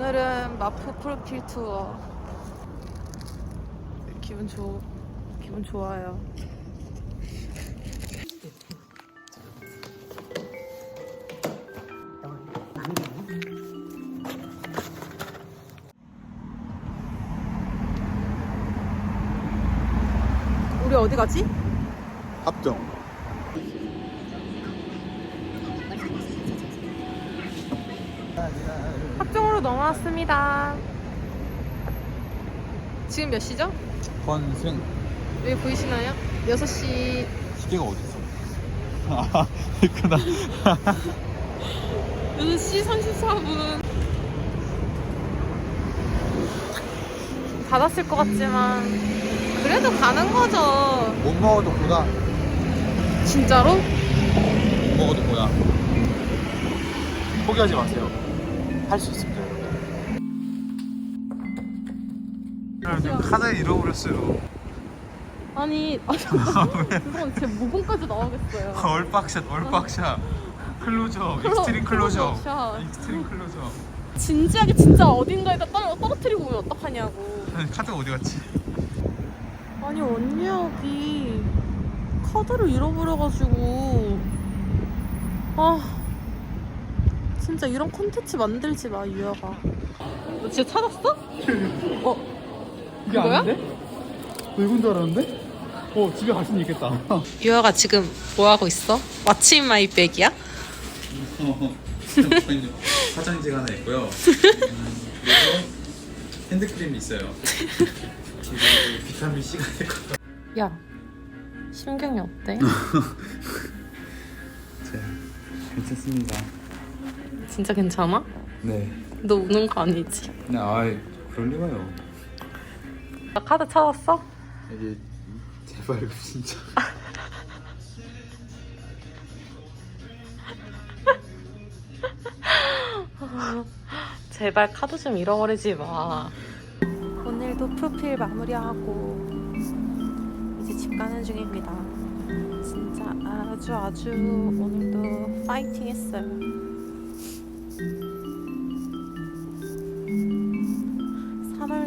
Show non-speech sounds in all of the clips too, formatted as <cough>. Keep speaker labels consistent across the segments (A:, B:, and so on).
A: 오늘은 마포 프로필 투어. 기분 좋 기분 좋아요. 우리 어디 가지?
B: 합정.
A: 합정으로 넘어왔습니다. 지금 몇 시죠?
B: 권승.
A: 여기 보이시나요? 6시
B: 시계가 어디 있어? 아, 있구나.
A: 6시 34분 받았을 것 같지만 그래도 가는 거죠
B: 못 먹어도 보다.
A: 진짜로?
B: 못 먹어도 보다. 포기하지 마세요. 할 수 있습니다, 여러분. 카드 잃어버렸어요.
A: 아니 <laughs> 아 잠깐만 그건 제 모공까지 나오겠어요 <laughs>
B: 얼박샷, 얼박샷. 클로저,
A: 클로-
B: 익스트림 클로저. 익스트림 클로저.
A: 진지하게 진짜 어딘가에다 떨어, 떨어뜨리고 오면 어떡하냐고
B: 아니, 카드 어디 갔지?
A: 아니 언니 여기 카드를 잃어버려가지고 아 진짜 이런 콘텐츠 만들지 마 유아가 너 진짜 찾았어? 어
B: 이게
A: 그거야?
B: 아닌데? 너 이건 줄 알았는데? 어, 집에 갈 수는 있겠다. <laughs>
A: 유아가 지금 뭐 하고 있어? 왓츠 마이 백이야?
C: 화장지가 하나 있고요. <laughs> 음, 그리고 핸드크림이 있어요. 비타민 C가 있고.
A: 야 심경이 어때? <laughs>
C: 네, 괜찮습니다.
A: 진짜 괜찮아?
C: 네.
A: 너 우는 거 아니지?
C: 네, 아, 그럴 리가요.
A: 나 카드 찾았어?
C: 이게 제발 진짜. <laughs>
A: 제발 카드 좀 잃어버리지 마. 오늘도 프로필 마무리하고 이제 집 가는 중입니다. 진짜 아주 아주 오늘도 파이팅 했어요.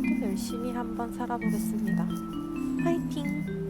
A: (3월도) 열심히 한번 살아보겠습니다. 파이팅!